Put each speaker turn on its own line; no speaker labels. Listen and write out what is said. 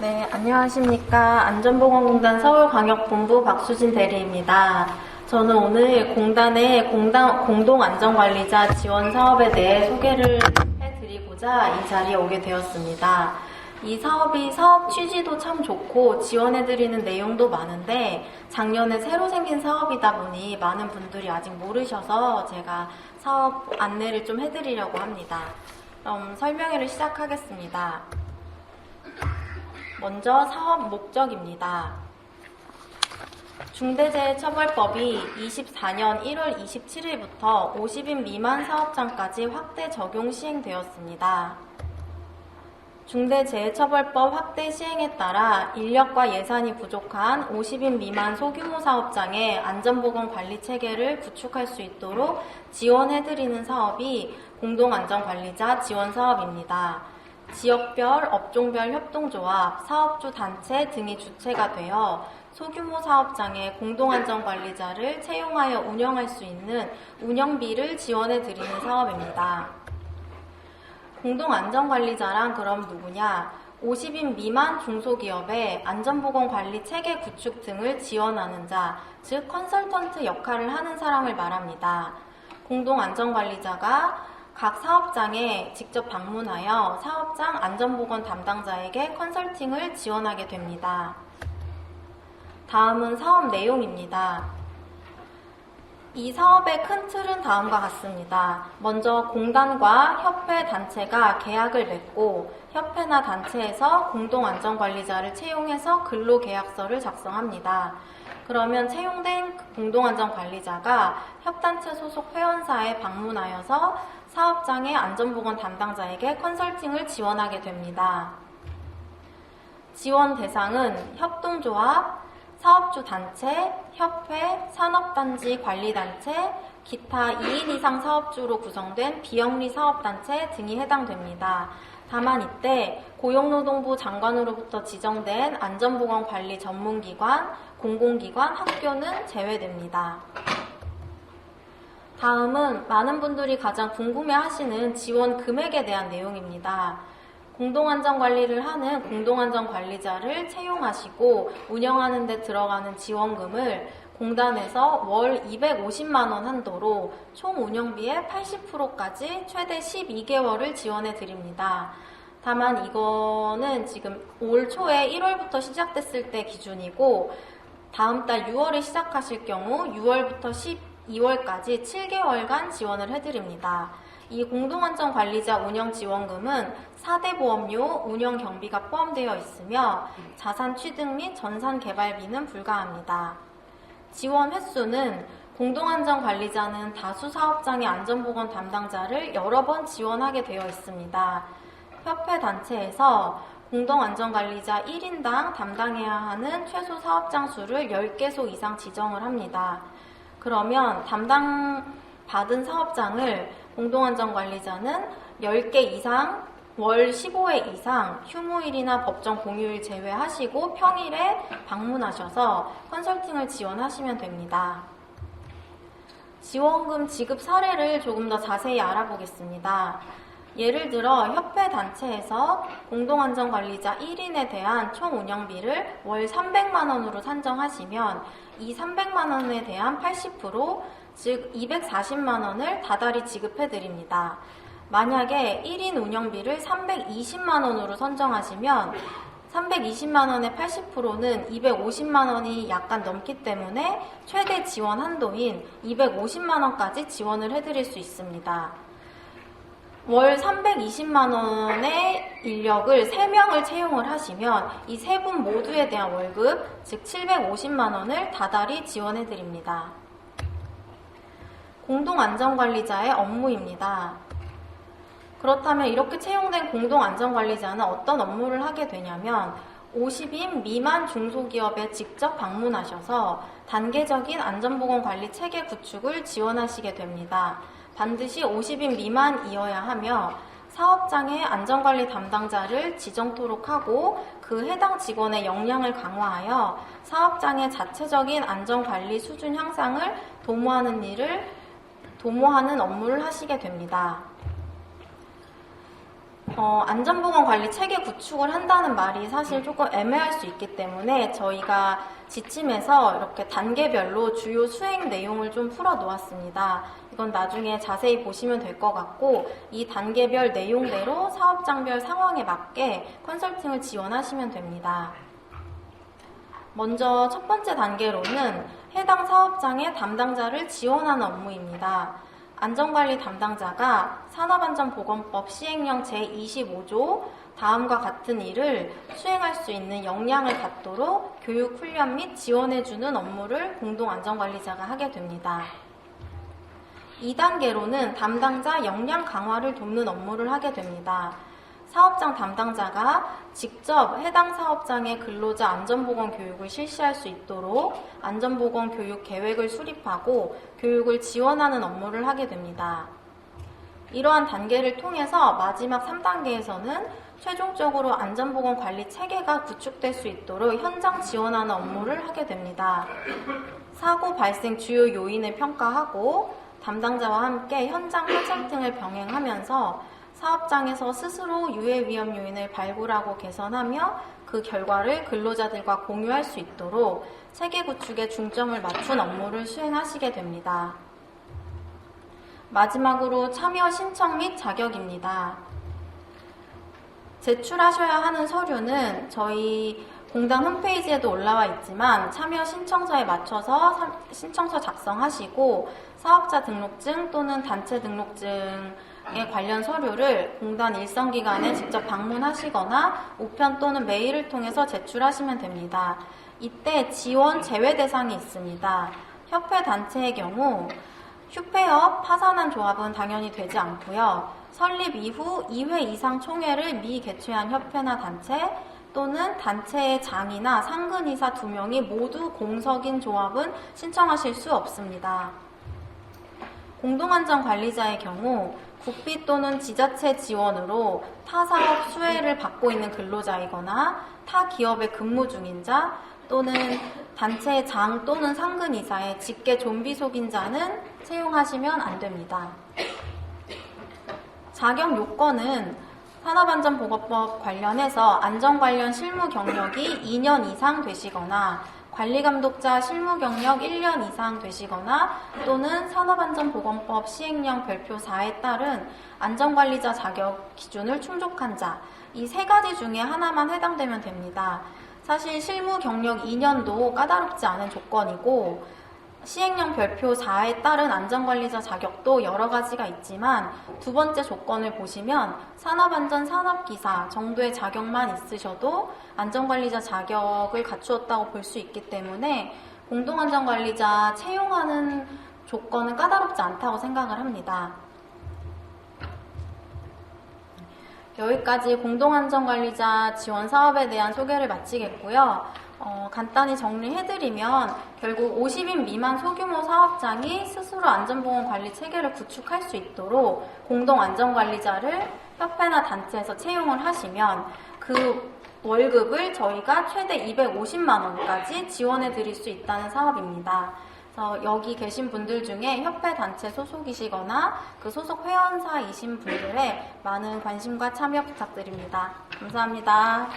네, 안녕하십니까. 안전보건공단 서울광역본부 박수진 대리입니다. 저는 오늘 공단의 공단, 공동안전관리자 지원 사업에 대해 소개를 해드리고자 이 자리에 오게 되었습니다. 이 사업이 사업 취지도 참 좋고 지원해드리는 내용도 많은데 작년에 새로 생긴 사업이다 보니 많은 분들이 아직 모르셔서 제가 사업 안내를 좀 해드리려고 합니다. 그럼 설명회를 시작하겠습니다. 먼저 사업 목적입니다. 중대재해처벌법이 24년 1월 27일부터 50인 미만 사업장까지 확대 적용 시행되었습니다. 중대재해처벌법 확대 시행에 따라 인력과 예산이 부족한 50인 미만 소규모 사업장의 안전보건 관리 체계를 구축할 수 있도록 지원해드리는 사업이 공동안전관리자 지원 사업입니다. 지역별, 업종별 협동조합, 사업주 단체 등이 주체가 되어 소규모 사업장의 공동안전관리자를 채용하여 운영할 수 있는 운영비를 지원해 드리는 사업입니다. 공동안전관리자란 그럼 누구냐? 50인 미만 중소기업의 안전보건관리 체계 구축 등을 지원하는 자, 즉 컨설턴트 역할을 하는 사람을 말합니다. 공동안전관리자가 각 사업장에 직접 방문하여 사업장 안전보건 담당자에게 컨설팅을 지원하게 됩니다. 다음은 사업 내용입니다. 이 사업의 큰 틀은 다음과 같습니다. 먼저 공단과 협회 단체가 계약을 맺고 협회나 단체에서 공동안전관리자를 채용해서 근로계약서를 작성합니다. 그러면 채용된 공동안전관리자가 협단체 소속 회원사에 방문하여서 사업장의 안전보건 담당자에게 컨설팅을 지원하게 됩니다. 지원 대상은 협동조합, 사업주 단체, 협회, 산업단지 관리단체, 기타 2인 이상 사업주로 구성된 비영리 사업단체 등이 해당됩니다. 다만 이때 고용노동부 장관으로부터 지정된 안전보건관리 전문기관, 공공기관, 학교는 제외됩니다. 다음은 많은 분들이 가장 궁금해 하시는 지원 금액에 대한 내용입니다. 공동안전관리를 하는 공동안전관리자를 채용하시고 운영하는 데 들어가는 지원금을 공단에서 월 250만원 한도로 총 운영비의 80%까지 최대 12개월을 지원해 드립니다. 다만 이거는 지금 올 초에 1월부터 시작됐을 때 기준이고 다음 달 6월에 시작하실 경우 6월부터 12월까지 7개월간 지원을 해드립니다. 이 공동안전 관리자 운영 지원금은 4대 보험료 운영 경비가 포함되어 있으며 자산 취득 및 전산 개발비는 불가합니다. 지원 횟수는 공동안전 관리자는 다수 사업장의 안전보건 담당자를 여러 번 지원하게 되어 있습니다. 협회 단체에서 공동안전관리자 1인당 담당해야 하는 최소 사업장 수를 10개소 이상 지정을 합니다. 그러면 담당 받은 사업장을 공동안전관리자는 10개 이상 월 15회 이상 휴무일이나 법정 공휴일 제외하시고 평일에 방문하셔서 컨설팅을 지원하시면 됩니다. 지원금 지급 사례를 조금 더 자세히 알아보겠습니다. 예를 들어 협회 단체에서 공동안전관리자 1인에 대한 총 운영비를 월 300만 원으로 산정하시면 이 300만 원에 대한 80%, 즉 240만 원을 다달이 지급해 드립니다. 만약에 1인 운영비를 320만 원으로 선정하시면 320만 원의 80%는 250만 원이 약간 넘기 때문에 최대 지원 한도인 250만 원까지 지원을 해드릴 수 있습니다. 월 320만 원의 인력을 3명을 채용을 하시면 이 세 분 모두에 대한 월급, 즉 750만 원을 다달이 지원해 드립니다. 공동안전관리자의 업무입니다. 그렇다면 이렇게 채용된 공동안전관리자는 어떤 업무를 하게 되냐면 50인 미만 중소기업에 직접 방문하셔서 단계적인 안전보건 관리 체계 구축을 지원하시게 됩니다. 반드시 50인 미만이어야 하며 사업장의 안전관리 담당자를 지정토록 하고 그 해당 직원의 역량을 강화하여 사업장의 자체적인 안전관리 수준 향상을 도모하는 일을 도모하는 업무를 하시게 됩니다. 어, 안전보건관리 체계 구축을 한다는 말이 사실 조금 애매할 수 있기 때문에 저희가 지침에서 이렇게 단계별로 주요 수행 내용을 좀 풀어 놓았습니다. 이건 나중에 자세히 보시면 될 것 같고 이 단계별 내용대로 사업장별 상황에 맞게 컨설팅을 지원하시면 됩니다. 먼저 첫 번째 단계로는 해당 사업장의 담당자를 지원하는 업무입니다. 안전관리 담당자가 산업안전보건법 시행령 제25조 다음과 같은 일을 수행할 수 있는 역량을 갖도록 교육, 훈련 및 지원해주는 업무를 공동안전관리자가 하게 됩니다. 2단계로는 담당자 역량 강화를 돕는 업무를 하게 됩니다. 사업장 담당자가 직접 해당 사업장의 근로자 안전보건 교육을 실시할 수 있도록 안전보건 교육 계획을 수립하고 교육을 지원하는 업무를 하게 됩니다. 이러한 단계를 통해서 마지막 3단계에서는 최종적으로 안전보건 관리 체계가 구축될 수 있도록 현장 지원하는 업무를 하게 됩니다. 사고 발생 주요 요인을 평가하고 담당자와 함께 현장 컨설팅을 병행하면서 사업장에서 스스로 유해 위험 요인을 발굴하고 개선하며 그 결과를 근로자들과 공유할 수 있도록 체계 구축에 중점을 맞춘 업무를 수행하시게 됩니다. 마지막으로 참여 신청 및 자격입니다. 제출하셔야 하는 서류는 저희 공단 홈페이지에도 올라와 있지만 참여 신청서에 맞춰서 사- 신청서 작성하시고 사업자 등록증 또는 단체 등록증에 관련 서류를 공단 일정 기간에 직접 방문하시거나 우편 또는 메일을 통해서 제출하시면 됩니다. 이때 지원 제외 대상이 있습니다. 협회 단체의 경우 휴폐업, 파산한 조합은 당연히 되지 않고요. 설립 이후 2회 이상 총회를 미 개최한 협회나 단체 또는 단체의 장이나 상근이사 두 명이 모두 공석인 조합은 신청하실 수 없습니다. 공동안전관리자의 경우 국비 또는 지자체 지원으로 타 사업 수혜를 받고 있는 근로자이거나 타 기업에 근무 중인 자 또는 단체의 장 또는 상근 이사의 직계 좀비 속인자는 채용하시면 안 됩니다. 자격 요건은 산업안전보건법 관련해서 안전 관련 실무 경력이 2년 이상 되시거나 관리감독자 실무 경력 1년 이상 되시거나 또는 산업안전보건법 시행령 별표 4에 따른 안전관리자 자격 기준을 충족한 자, 이 세 가지 중에 하나만 해당되면 됩니다. 사실 실무 경력 2년도 까다롭지 않은 조건이고 시행령 별표 4에 따른 안전관리자 자격도 여러 가지가 있지만 두 번째 조건을 보시면 산업안전 산업기사 정도의 자격만 있으셔도 안전관리자 자격을 갖추었다고 볼 수 있기 때문에 공동안전관리자 채용하는 조건은 까다롭지 않다고 생각을 합니다. 여기까지 공동안전관리자 지원 사업에 대한 소개를 마치겠고요. 어, 간단히 정리해드리면 결국 50인 미만 소규모 사업장이 스스로 안전보건 관리 체계를 구축할 수 있도록 공동안전관리자를 협회나 단체에서 채용을 하시면 그 월급을 저희가 최대 250만 원까지 지원해 드릴 수 있다는 사업입니다. 그래서 여기 계신 분들 중에 협회 단체 소속이시거나 그 소속 회원사이신 분들의 많은 관심과 참여 부탁드립니다. 감사합니다.